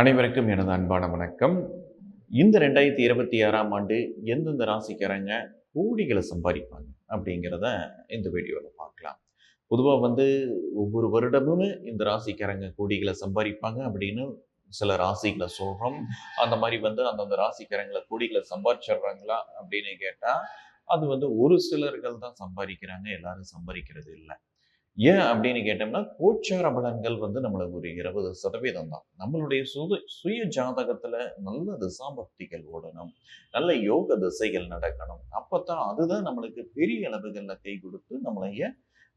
அனைவருக்கும் எனது அன்பான வணக்கம். இந்த ரெண்டாயிரத்தி இருபத்தி ஆறாம் ஆண்டு எந்தெந்த ராசிக்காரங்க கோடிகளை சம்பாதிப்பாங்க அப்படிங்கிறத இந்த வீடியோவில் பார்க்கலாம். பொதுவாக வந்து ஒவ்வொரு வருடமும் இந்த ராசிக்காரங்க கோடிகளை சம்பாதிப்பாங்க அப்படின்னு சில ராசிகளை சொல்கிறோம் அந்த மாதிரி வந்து அந்தந்த ராசிக்காரங்களை கோடிகளை சம்பாதிச்சிடுறாங்களா அப்படின்னு கேட்டால் அது வந்து ஒரு சிலர்கள் தான் சம்பாதிக்கிறாங்க எல்லாரும் சம்பாதிக்கிறது இல்லை. ஏன் அப்படின்னு கேட்டோம்னா கோச்சார பலன்கள் வந்து நம்மளுக்கு ஒரு இருபது சதவீதம் தான். நம்மளுடைய சுத சுய ஜாதகத்தில் நல்ல திசாபக்திகள் ஓடணும் நல்ல யோக திசைகள் நடக்கணும். அப்போ தான் அதுதான் நம்மளுக்கு பெரிய அளவுகளில் கை கொடுத்து நம்மளைய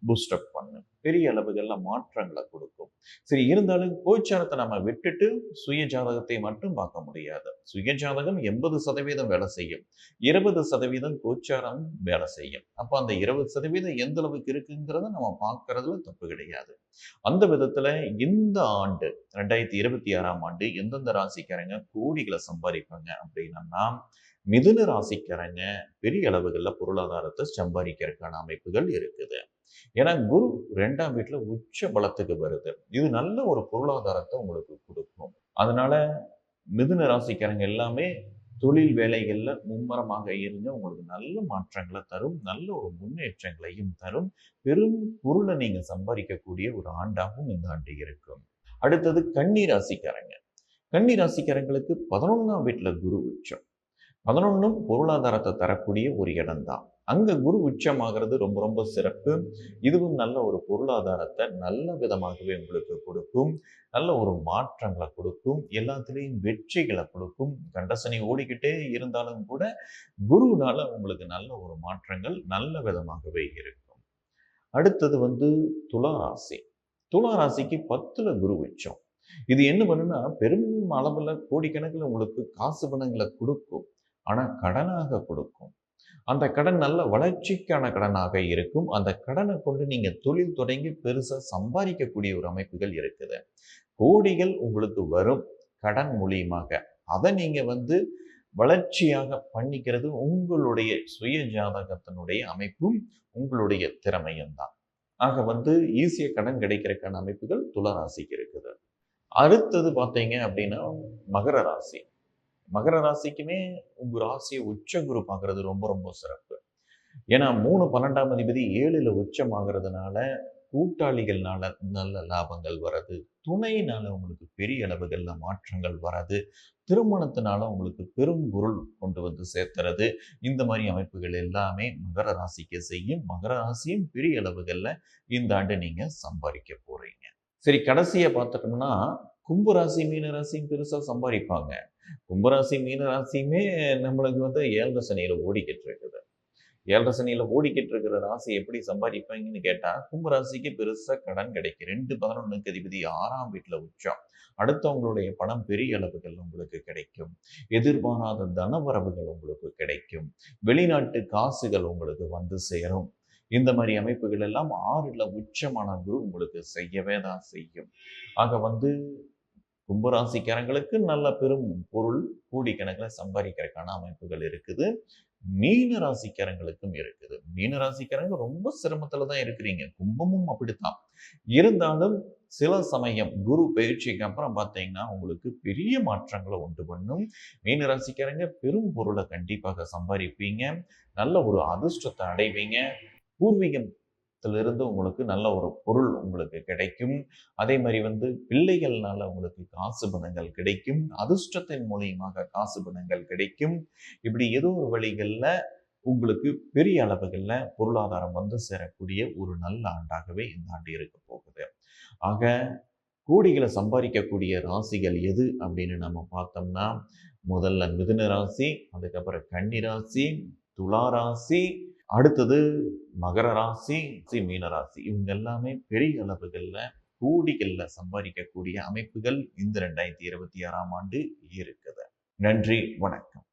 பூஸ்டப் பண்ணும். பெரிய அளவுகளில் மாற்றங்களை கொடுக்கும். சரி இருந்தாலும் கோச்சாரத்தை நம்ம விட்டுட்டு சுய ஜாதகத்தை மட்டும் பார்க்க முடியாது. சுய ஜாதகம் எண்பது சதவீதம் வேலை செய்யும். இருபது சதவீதம் கோச்சாரம் வேலை செய்யும். அப்போ அந்த இருபது சதவீதம் எந்த அளவுக்கு இருக்குங்கிறத நம்ம பார்க்கறதுல தப்பு கிடையாது. அந்த விதத்துல இந்த ஆண்டு ரெண்டாயிரத்தி இருபத்தி ஆறாம் ஆண்டு எந்தெந்த ராசிக்காரங்க கோடிகளை சம்பாதிப்பாங்க அப்படின்னா மிதுன ராசிக்காரங்க பெரிய அளவுகளில் பொருளாதாரத்தை சம்பாதிக்கிறதுக்கான அமைப்புகள் இருக்குது. ஏன்னா குரு ரெண்டாம் வீட்டுல உச்ச பலத்துக்கு வருது. இது நல்ல ஒரு பொருளாதாரத்தை உங்களுக்கு கொடுக்கும். அதனால மிதுன ராசிக்காரங்க எல்லாமே தொழில் வேலைகள்ல மும்மரமாக இருந்து உங்களுக்கு நல்ல மாற்றங்களை தரும் நல்ல ஒரு முன்னேற்றங்களையும் தரும். பெரும் பொருளை நீங்க சம்பாதிக்கக்கூடிய ஒரு ஆண்டாகவும் இந்த ஆண்டு இருக்கும். அடுத்தது கன்னி ராசிக்காரங்க. கன்னி ராசிக்காரங்களுக்கு பதினொன்றாம் வீட்டுல குரு உச்சம். பதினொன்றும் பொருளாதாரத்தை தரக்கூடிய ஒரு இடம்தான். அங்கே குரு உச்சமாகிறது ரொம்ப ரொம்ப சிறப்பு. இதுவும் நல்ல ஒரு பொருளாதாரத்தை நல்ல விதமாகவே உங்களுக்கு கொடுக்கும். நல்ல ஒரு மாற்றங்களை கொடுக்கும். எல்லாத்துலேயும் வெற்றிகளை கொடுக்கும். கண்டசனி ஓடிக்கிட்டே இருந்தாலும் கூட குருனால உங்களுக்கு நல்ல ஒரு மாற்றங்கள் நல்ல விதமாகவே இருக்கும். அடுத்தது வந்து துளாராசி. ராசி பத்தில் ராசிக்கு குரு உச்சம். இது என்ன பண்ணுன்னா பெரும் அளவில் கோடிக்கணக்கில் உங்களுக்கு காசு பணங்களை கொடுக்கும். ஆனால் கடனாக கொடுக்கும். அந்த கடன் நல்ல வளர்ச்சிக்கான கடனாக இருக்கும். அந்த கடனை கொண்டு நீங்கள் தொழில் தொடங்கி பெருசாக சம்பாதிக்கக்கூடிய ஒரு அமைப்புகள் இருக்குது. கோடிகள் உங்களுக்கு வரும் கடன் மூலியமாக. அதை நீங்கள் வந்து வளர்ச்சியாக பண்ணிக்கிறது உங்களுடைய சுய ஜாதகத்தினுடைய அமைப்பும் உங்களுடைய திறமையும் தான். ஆக வந்து ஈஸியாக கடன் கிடைக்கிறதுக்கான அமைப்புகள் துளராசிக்கு இருக்குது. அடுத்தது பார்த்தீங்க அப்படின்னா மகர ராசி. மகர ராசிக்குமே உங்க ராசியை உச்ச குரு பார்க்கறது ரொம்ப ரொம்ப சிறப்பு. ஏன்னா மூணு பன்னெண்டாம் அதிபதி ஏழுல உச்சமாகிறதுனால கூட்டாளிகள்னால நல்ல லாபங்கள் வர்றது துணையினால உங்களுக்கு பெரிய அளவுகளில் மாற்றங்கள் வராது திருமணத்தினால உங்களுக்கு பெரும் பொருள் கொண்டு வந்து சேர்த்துறது இந்த மாதிரி அமைப்புகள் எல்லாமே மகர ராசிக்கு செய்யும். மகர ராசியும் பெரிய அளவுகளில் இந்த ஆண்டு நீங்க சம்பாதிக்க போறீங்க. சரி கடைசியை பார்த்துட்டோம்னா கும்பராசி மீனராசியும் பெருசா சம்பாதிப்பாங்க. கும்பராசி மீனராசியுமே நம்மளுக்கு வந்து ஏழரை சனியில் ஓடிக்கிட்டு இருக்குது. ஏழரை சனியில் ஓடிக்கிட்டு இருக்கிற ராசி எப்படி சம்பாதிப்பாங்கன்னு கேட்டா கும்பராசிக்கு பெருசா கடன் கிடைக்கும். ரெண்டு பதினொன்றுக்கு அதிபதி ஆறாம் வீட்டுல உச்சம். அடுத்தவங்களுடைய பணம் பெரிய அளவுகள் உங்களுக்கு கிடைக்கும். எதிர்பாராத தனவரவுகள் உங்களுக்கு கிடைக்கும். வெளிநாட்டு காசுகள் உங்களுக்கு வந்து சேரும். இந்த மாதிரி அமைப்புகள் எல்லாம் ஆறுல உச்சமான குரு உங்களுக்கு செய்யவே தான் செய்யும். ஆக வந்து கும்பராசிக்காரங்களுக்கு நல்ல பெரும் பொருள் கோடிக்கணக்கில் சம்பாதிக்கிறதுக்கான அமைப்புகள் இருக்குது. மீன ராசிக்காரங்களுக்கும் இருக்குது. மீன ராசிக்காரங்க ரொம்ப சிரமத்துல தான் இருக்கிறீங்க. கும்பமும் அப்படித்தான். இருந்தாலும் சில சமயம் குரு பயிற்சிக்கு அப்புறம் பார்த்தீங்கன்னா உங்களுக்கு பெரிய மாற்றங்களை உண்டு பண்ணும். மீன ராசிக்காரங்க பெரும் பொருளை கண்டிப்பாக சம்பாதிப்பீங்க. நல்ல ஒரு அதிர்ஷ்டத்தை அடைவீங்க. பூர்வீகத்திலிருந்து உங்களுக்கு நல்ல ஒரு பொருள் உங்களுக்கு கிடைக்கும். அதே மாதிரி வந்து பிள்ளைகள்னால உங்களுக்கு காசு பணங்கள் கிடைக்கும். அதிர்ஷ்டத்தின் மூலியமாக காசு பணங்கள் கிடைக்கும். இப்படி ஏதோ ஒரு வழிகளில் உங்களுக்கு பெரிய அளவுகளில் பொருளாதாரம் வந்து சேரக்கூடிய ஒரு நல்ல ஆண்டாகவே இந்த ஆண்டு இருக்க போகுது. ஆக கோடிகளை சம்பாதிக்கக்கூடிய ராசிகள் எது அப்படின்னு நம்ம பார்த்தோம்னா முதல்ல மிதுன ராசி அதுக்கப்புறம் கன்னி ராசி துளா ராசி அடுத்தது மகர ராசி மீன ராசி. இவங்க எல்லாமே பெரிய அளவுகளில் கோடிகளில் சம்பாதிக்கக்கூடிய அமைப்புகள் இந்த ரெண்டாயிரத்தி இருபத்தி ஆறாம் ஆண்டு இருக்குது. நன்றி வணக்கம்.